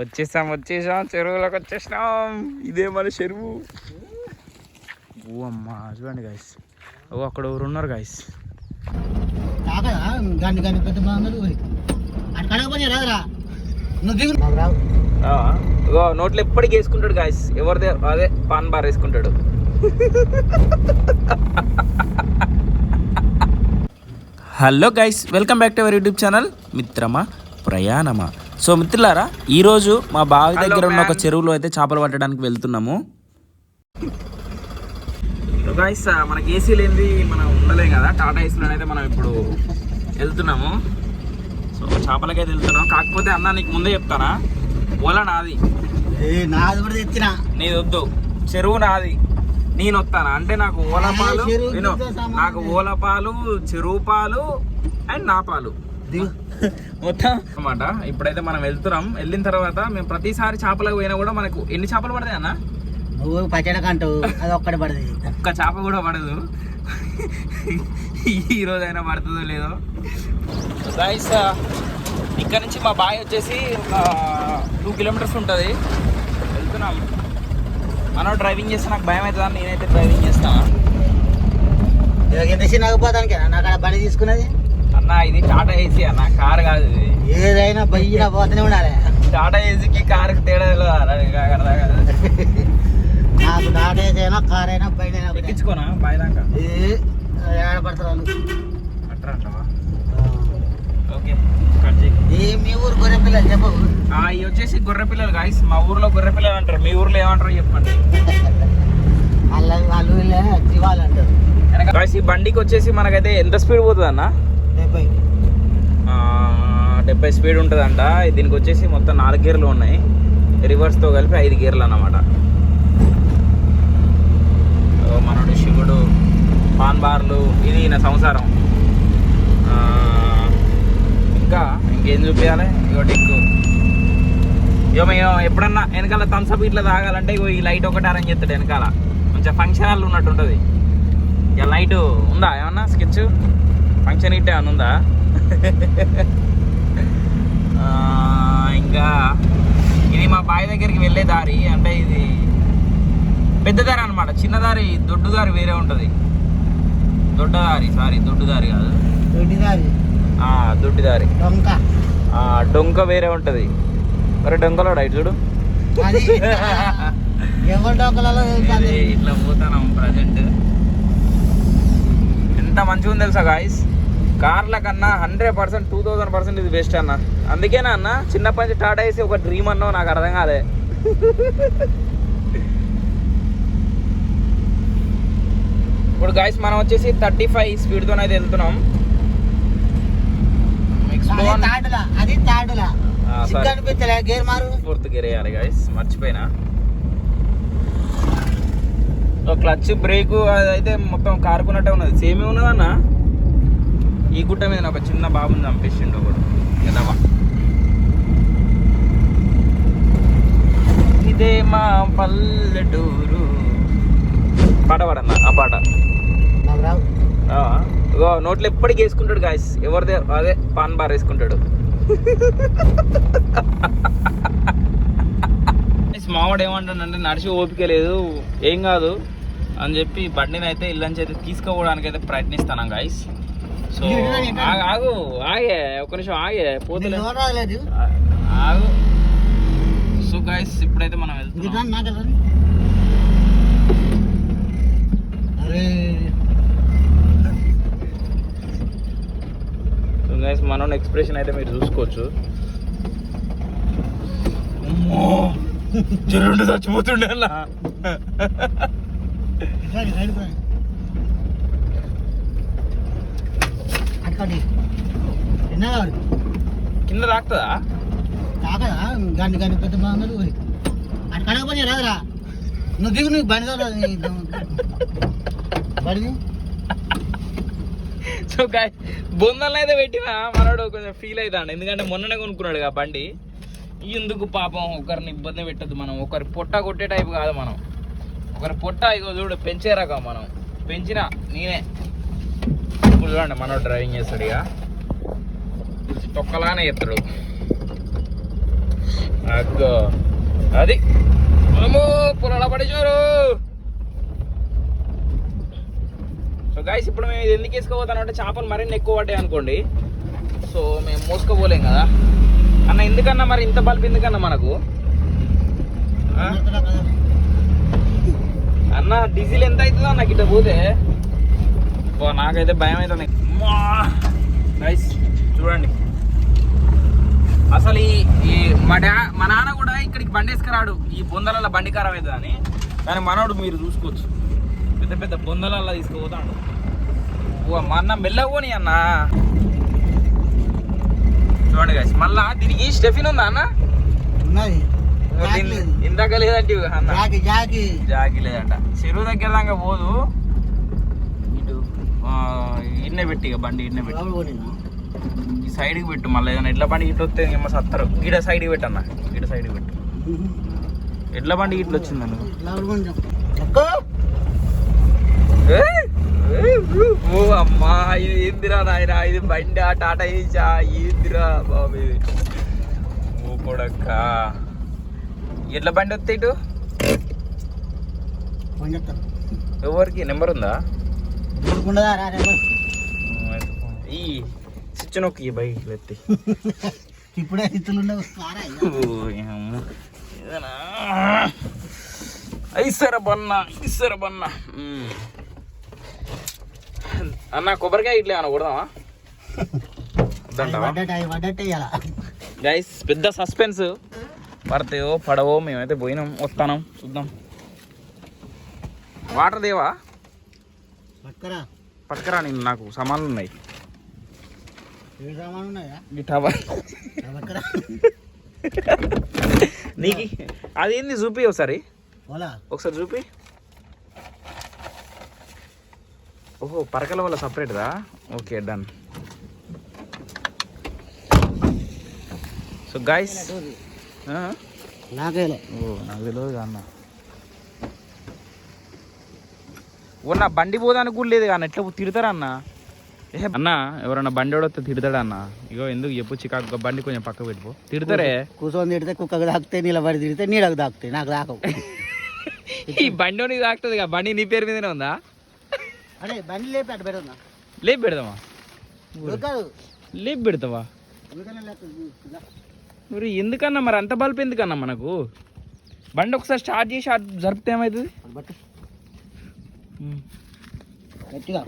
వచ్చేసాం వచ్చేసాం చెరువులోకి వచ్చేసినాం. ఇదే మన చెరువు. ఓ అమ్మా చూడండి గాయస్ ఓ అక్కడ ఎవరు ఉన్నారు గాయస్ నోట్లో ఎప్పటికీ వేసుకుంటాడు గాయస్ ఎవరిదే అదే పాన్ బార్ వేసుకుంటాడు. Hello guys welcome back to our YouTube channel మిత్రమా ప్రయాణమా సో మిత్రులారా ఈరోజు మా బావి దగ్గర ఉన్న ఒక చెరువులో అయితే చేపలు పట్టడానికి వెళ్తున్నాము. గాయస్ మనకి ఏసీ లేనిది మనం ఉండలేం కదా. టాటా ఏసీలో అయితే మనం ఇప్పుడు వెళ్తున్నాము. సో చేపలకైతే వెళ్తున్నాం. కాకపోతే అన్న నీకు ముందే చెప్తానా? ఓలా నాది. ఏ నాది కూడా తెచ్చినా. నీది వద్దు. చెరువు నాది. నేను వస్తాను? అంటే నాకు ఓల పాలు చెరువు నేను దిగుతా సామాను. నాకు ఓల పాలు చెరువు పాలు అండ్ నా పాలు. మొత్తం. అన్నమాట. ఇప్పుడైతే మనం వెళ్తున్నాం. వెళ్ళిన తర్వాత మేము ప్రతిసారి చేపలకు పోయినా కూడా మనకు ఎన్ని చేపలు పడతాయి అన్న? నువ్వు పచ్చడకంటావు అది ఒక్కటి పడది. ఒక్క చేప కూడా పడదు. ఈ రోజైనా పడుతుందో లేదో. గాయస్ ఇక్కడ నుంచి మా బాయ్ వచ్చేసి ఒక టూ కిలోమీటర్స్ ఉంటుంది. వెళ్తున్నాం. మనం డ్రైవింగ్ చేస్తే నాకు భయం అవుతుందని నేనైతే డ్రైవింగ్ చేస్తాను ఎంత చిన్న ఆగిపోతానికి నాకు అక్కడ బండి తీసుకున్నది. అన్న ఇది టాటా ఏసీ అన్న కార్ కాదు ఇది. ఏదైనా బయ్య పోతూనే ఉండాలి. టాటా ఏసీకి కార్కి తేడా నీకు కాదు. నాకు దాటేసైనా కార్ అయినా బయట అయినా ఒకటే. ఎక్కించుకోనా? బాయ్ దాకా? ఏ ఏడ పడతారు వాళ్ళు? అట్రా అంటావా? ఓకే ఏ మీ ఊరు గొర్రె పిల్లలు చెప్పు. ఇవి వచ్చేసి గొర్రె పిల్లలు గాయస్ మా ఊర్లో గొర్రె పిల్లలు అంటారు. మీ ఊర్లో ఏమంటారో చెప్పండి. వాళ్ళ వాళ్ళు వీళ్ళే జీవాలు అంటారు. గాయస్ ఈ బండికి వచ్చేసి మనకైతే ఎంత స్పీడ్ పోతుంది అన్న డెబ్బై డెబ్బై స్పీడ్ ఉంటుందంట. దీనికి వచ్చేసి మొత్తం నాలుగు గేర్లు ఉన్నాయి. రివర్స్తో కలిపి ఐదు గేర్లు అన్నమాట. మనడు మనోడు శివుడు పాన్ బార్లు ఇది నా సంసారం. ఇంకా ఇంకేం చూపించాలి ఇగో డిక్కు. ఇగో మేము ఎప్పుడన్నా వెనకాల థమ్స్అప్ ఇట్లా తాగాలంటే ఇగో ఈ లైట్ ఒకటి అరేంజ్ చేస్తాడు వెనకాల. కొంచెం ఫంక్షన్ హాల్ ఉన్నట్టు ఉంటుంది. ఇక లైట్ ఉందా? ఏమన్నా? స్కెచ్? ఫంక్షన్ ఇట్టే ఆ, ఇంకా ఇది మా బావి దగ్గరికి వెళ్ళే దారి అంటే ఇది పెద్ద దారి అనమాట చిన్న దారి దొడ్డు దారి వేరే ఉంటుంది. దొడ్డ దారి సారీ దొడ్డు దారి కాదు. దొడ్డి దారి. డొంక. వేరే ఉంటుంది. మరి డొంకలో రైట్ చూడు? ఇట్లా పోతాం ప్రజెంట్. ఎంత మంచిగా ఉంది తెలుసా గాయస్ కార్ల కన్నా hundred percent two thousand percent ఇది బెస్ట్ అన్న. అందుకేనా అన్న? చిన్నప్పటి నుంచి టాటా వేసి ఒక డ్రీమ్ అన్నావు నాకు అర్థం కాలే. ఇప్పుడు గాయస్ మనం వచ్చేసి థర్టీ ఫైవ్ స్పీడ్తో అయితే వెళ్తున్నాం. ఫోర్త్ గేర్ వేయాలి గాయస్ మర్చిపోయినా. క్లచ్ బ్రేక్ అయితే మొత్తం కారుకున్నట్టే ఉన్నది. సేమే ఉన్నదన్న? ఈ గుట్ట మీద ఒక చిన్న బాబుని చంపేసిండు ఎదవా ఇదే మా పల్లెటూరు. పాట పాడన్న ఆ పాట. నోట్లో ఎప్పటికీ వేసుకుంటాడు గాయస్ ఎవరిదే అదే పాన్ బార్ వేసుకుంటాడు. మావాడు ఏమంటాడంటే నడిచి ఓపిక లేదు ఏం కాదు అని చెప్పి బండిని అయితే ఇల్లంచి అయితే తీసుకోవడానికి అయితే ప్రయత్నిస్తాను గాయస్ సో ఆగు, ఆగు ఒక నిమిషం ఆగే పోతులే. ఆ- ఆగు. సో గాయస్ ఇప్పుడైతే మనం వెళ్తున్నాం. సో గైస్ మనోని ఎక్స్ప్రెషన్ అయితే మీరు చూసుకోవచ్చు. చెరుండు చచ్చిపోతుండే అక్కడి ఎన్న కావాలి కింద తాకుతుందా? కాకదా గండి గండి పెద్ద బాగున్నది పోయి. అటు కడగపోయి రాదురా. నువ్వు దిగు నువ్వు బండి తోలు బండి సో గాయ బొందలను అయితే పెట్టినా మనోడు కొంచెం ఫీల్ అవుతాడు ఎందుకంటే మొన్ననే కొనుక్కున్నాడు ఆ బండి. ఎందుకు పాపం ఒకరిని ఇబ్బంది పెట్టద్దు మనం. ఒకరి పొట్ట కొట్టే టైప్ కాదు మనం. ఒకరి పొట్ట ఇగో చూడు పెంచే రకం మనం. పెంచిన నేనే. ఇప్పుడు చూడండి మనం డ్రైవింగ్ చేస్తాడు ఇక. తొక్కలానే ఎత్తాడు. అగ్గో. అది. అమ్మో పొలాల పడేసారు సో గైస్ ఇప్పుడు మేము ఇది ఎందుకు వేసుకోపోతాను అంటే చేపలు మరిన్ని ఎక్కువ పడ్డాయి అనుకోండి. సో మేము మోసుకోపోలేం కదా. అన్న ఎందుకన్నా మరి ఇంత బల్బ్ ఎందుకన్నా మనకు? అన్న డీజిల్ ఎంత అవుతుందో నాకు ఇట్లా పోతే. నాకైతే భయం అవుతుంది నైస్ చూడండి. అసలు ఈ మా డా మా నాన్న కూడా ఇక్కడికి బండి వేసుకురాడు ఈ బొందలలో బండి ఖరాబ్ అవుతుంది అని. కానీ మనోడు మీరు చూసుకోవచ్చు. పెద్ద పెద్ద బొందలలో తీసుకుపోతాడు. ఓ మా అన్న మెల్లగోని అన్న. చూడండి guys మళ్ళా దీనికి స్టెఫిన్ ఉందా అన్న? ఉన్నది. ఇందాక లేదంటే అన్న. జాకి లేదంట. చెరువు దగ్గర దాకా పోదు. ఇన్నే పెట్టి ఇక బండి ఇన్నే పెట్టి? ఈ సైడ్కి పెట్టు మళ్ళీ ఏదైనా ఎడ్ల బండి ఇట్లా వస్తే ఏమో సత్తరు. ఈడ సైడ్కి పెట్టన్న ఈడ సైడ్కి పెట్టు. ఎడ్ల బండి ఇట్లా కొంచెం ఎక్కువ ఓ అమ్మా ఇది ఏందిరా నాయన? ఇది బండి ఆ టాటా ఏసా ఏందిరా బాబు ఇది? ఓ కొడక్క! ఎడ్ల బండి వస్తే ఇటు? ఎవరికి? నెంబర్ ఉందా. ఈ స్విచ్ నొక్కి బైక్ ఎత్తి ఇప్పుడే ఇక. ఐసర బన్న ఐసర బన్న. అన్న కొబ్బరికాయ ఇట్లా ఏమన్నా కొడదామా. గైస్ పెద్ద సస్పెన్స్ పడతాయో పడవో మేమైతే పోయినాం వస్తాం చూద్దాం. వాటర్ దేవా పట్టుకురా పట్టుకరా నేను నాకు సమాన్లు ఉన్నాయి. నీకు అదేంది చూపి ఒకసారి. ఒకసారి చూపి. ఓహో పరకల వల్ల సపరేట్దా? Okay done. సో గాయస్ ఓ నాకు తెలియదు అన్న. ఓ నా బండి పోదానికి కూడా లేదు కానీ ఎట్లా తిడతారా అన్న? అన్న ఎవరన్నా బండి వస్తే తిడతాడా అన్న? ఇగో ఎందుకు చెప్పు చికాకు బండి కొంచెం పక్క పెట్టుకో తిడతారే? కూర్చొని తిడితే కుక్కకు తాకుతాయి నిలబడి తిడితే నీడకు తాకుతాయి నాకు తాకవు. ఈ బండి నీకు తాకుతుంది బండి నీ పేరు మీదనే ఉందా? అడే బండి లేపి అటు పెడుతున్నా లేపు పెడదామా? కాదు. లేపు పెడతావా. మరి ఎందుకన్నా మరి అంత బల్బ్ ఎందుకన్నా మనకు? బండి ఒకసారి స్టార్ట్ చేసి జరిపితే ఏమవుతుంది? గట్టిగా.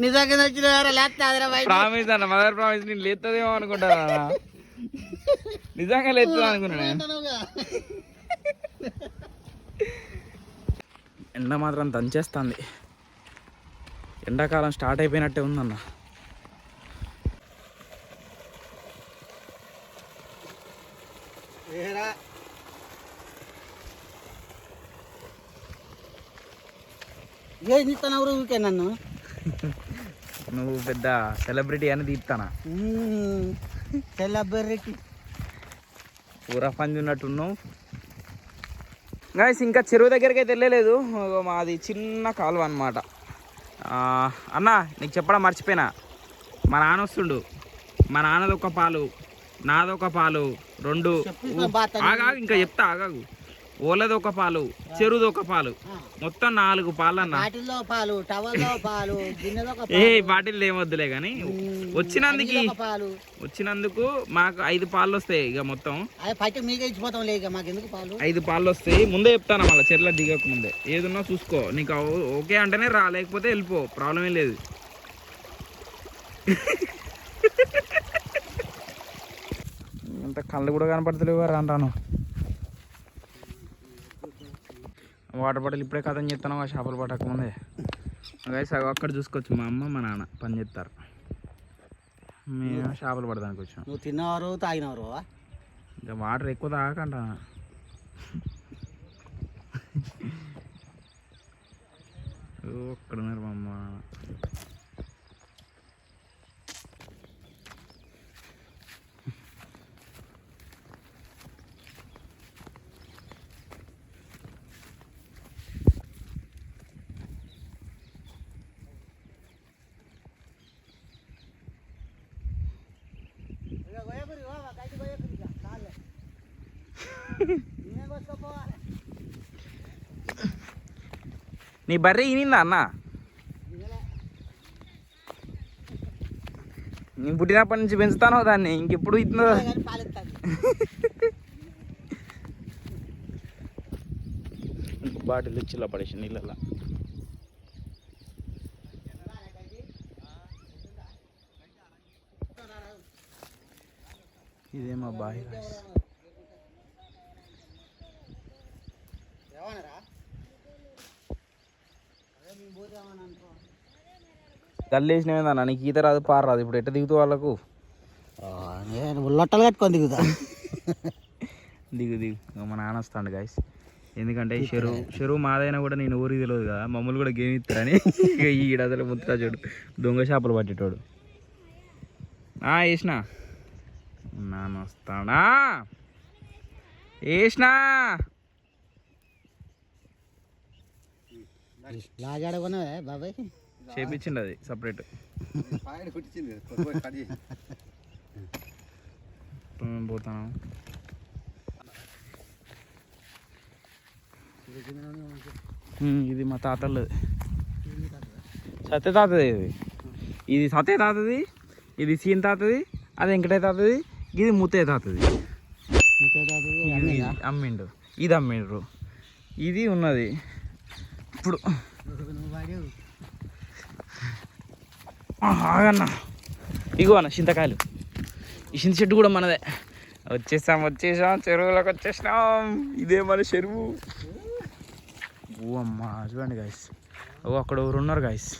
నిజంగా లేస్తాదిరా బయట ప్రామిస్ అన్న మదర్ ప్రామిస్ నేను లేస్తుందేమో అనుకుంటానా నిజంగా లేస్తుంది అనుకున్నా నేను. అంటున్నావుగా. ఎండ మాత్రం దంచేస్తుంది ఎండాకాలం స్టార్ట్ అయిపోయినట్టే ఉందన్న ఏరా. ఏం ఇస్తున్నావు ఊరికే నన్ను? నువ్వు పెద్ద సెలబ్రిటీ అని తీస్తానా సెలబ్రిటీ. పూర పంది ఉన్నట్టున్నావు గాయస్ ఇంకా చెరువు దగ్గరికి అయితే వెళ్ళలేదు. మాది చిన్న కాలువ అనమాట అన్న నీకు చెప్పడం మర్చిపోయినా. మా నాన్న వస్తుండు. మా నాన్నది ఒక పాలు నాదొక పాలు రెండు. చెప్పు బాత ఆగా ఇంకా చెప్తా ఆగాగు ఓలది ఒక పాలు చెరువుది ఒక పాలు. మొత్తం నాలుగు పాలు అన్న బాటిల్లో పాలు టవల్లో పాలు గిన్నెలో ఒక ఏ బాటిల్ ఏమొద్దులే కానీ వచ్చినందుకు వచ్చినందుకు మాకు ఐదు పాలు వస్తాయి ఇక మొత్తం. ఐదు పాలు వస్తాయి. ముందే చెప్తాను మళ్ళీ చెర్ల దిగక ముందే. ఏదున్నా చూసుకో. నీకు ఓకే అంటేనే రా లేకపోతే వెళ్ళిపో. ప్రాబ్లం ఏం లేదు. ఇంత కళ్ళు కూడా కనపడతలేవు రాను రాను. వాటర్ బాటిల్ ఇప్పుడే కథం చేస్తాను ఆ చేపలు పట్టక ముందే గైస్ అక్కడ చూసుకోవచ్చు. మా అమ్మ మా నాన్న పని చేస్తారు. మేము చేపలు పడడానికి వచ్చాం. నువ్వు తిన్నవారు తాగినవారు ఇంకా వాటర్ ఎక్కువ తాగకంట ఒక్కడ ఉన్నారు మా అమ్మ నాన్న. నీ బర్రె ఈనిందా అన్న? నేను పుట్టినప్పటి నుంచి పెంచుతాను దాన్ని ఇంకెప్పుడు ఇస్తుందో? బాటిల్ ఇచ్చిలా పడేసి నీళ్ళ ఇదే మా బాయ్ guys. గల్లు వేసినవేందన్న నీకు ఈత రాదు పార రాదు. ఇప్పుడు ఎట్ట దిగుతూ వాళ్ళకు? లొట్టలు కట్టుకొని దిగుతా. దిగు దిగు. మా నాన్న వస్తాడు గాయస్ ఎందుకంటే ఈ చెరువు చెరువు మాదైనా కూడా నేను ఊరికి తెలియదు కదా. మమ్మల్ని కూడా గేమ్ ఇస్తారని ఈడ అసలు ముత్తా చూడు. దొంగ చేపలు పట్టేటోడు. ఆ, వేసినా నాన్న వస్తాడా? వేసినా లాజాడ కొనవే బాబాయ్. చేపించిండు అది సపరేట్ పోతాను ఇది మా తాతలు సత్య తాతది ఇది. ఇది సత్య తాతది ఇది సీన్ తాతది అది వెంకటయ్య తాతది ఇది ముత్తయ్య తాతది. ఇది ఇది అమ్మిండు? ఇది అమ్మిండ్రు. ఇది ఉన్నది. ఇప్పుడు ఆగన్న. ఇగో అన్న చింతకాయలు. ఈ చింత చెట్టు కూడా మనదే. వచ్చేసాం వచ్చేసాం చెరువులోకి వచ్చేసినాం. ఇదే మన చెరువు. ఓ అమ్మ చూడండి గాయస్ ఓ అక్కడ ఎవరు ఉన్నారు గాయస్